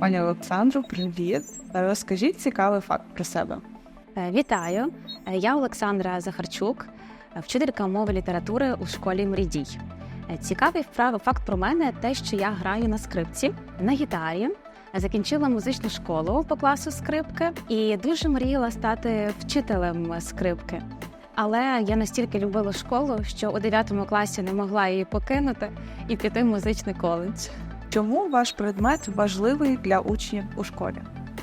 Пані Олександру, привіт. Розкажіть цікавий факт про себе. Е, Вітаю! Е, Я Олександра Захарчук, е, вчителька мови літератури у школі Мрідій. Е, Цікавий факт про мене те, що я граю на скрипці, на гітарі. Е, Закінчила музичну школу по класу скрипки і дуже мріяла стати вчителем скрипки. Але я настільки любила школу, що у 9 класі не могла її покинути і піти в музичний коледж. Чому ваш предмет важливий для учнів у школі?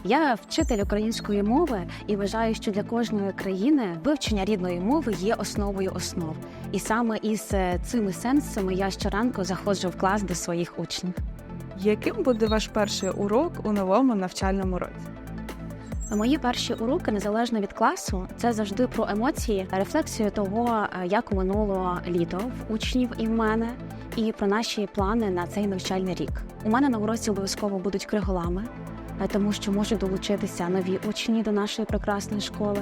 Я вчитель української мови і вважаю, що для кожної країни вивчення рідної мови є основою основ. І саме із е, цими сенсами я щоранку заходжу в клас до своїх учнів. Яким буде ваш перший урок у новому навчальному році? Мої перші уроки, незалежно від класу, це завжди про емоції, рефлексію того, е, як минуло літо в учнів і в мене, і про наші плани на цей навчальний рік. У мене на уроці обов'язково будуть криголами, е, тому що можуть долучитися нові учні до нашої прекрасної школи.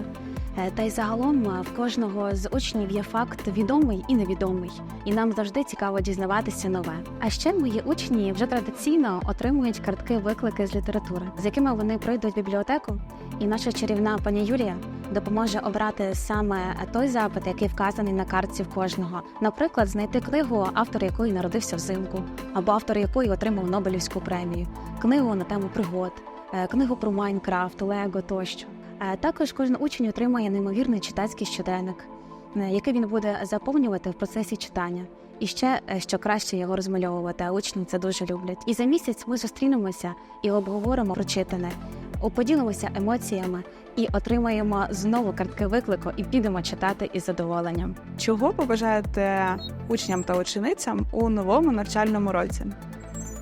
Е, Та й загалом е, в кожного з учнів є факт відомий і невідомий, і нам завжди цікаво дізнаватися нове. А ще мої учні вже традиційно отримують картки виклики з літератури, з якими вони прийдуть в бібліотеку, і наша чарівна пані Юлія допоможе обрати саме той запит, який вказаний на картці в кожного. Наприклад, знайти книгу, автор якої народився взимку, або автор якої отримав Нобелівську премію, книгу на тему пригод, е, книгу про Майнкрафт, Лего тощо. Е, Також кожен учень отримає неймовірний читацький щоденник, е, який він буде заповнювати в процесі читання. І ще що краще його розмальовувати, а учні це дуже люблять. І за місяць ми зустрінемося і обговоримо прочитане, поділимося емоціями і отримаємо знову картки виклику і підемо читати із задоволенням. Чого побажаєте учням та ученицям у новому навчальному році?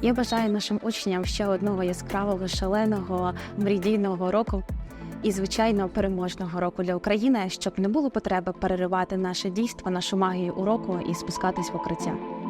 Я бажаю нашим учням ще одного яскравого, шаленого, мрійдійного року і, звичайно, переможного року для України, щоб не було потреби переривати наше дійство, нашу магію уроку і спускатись в укриття.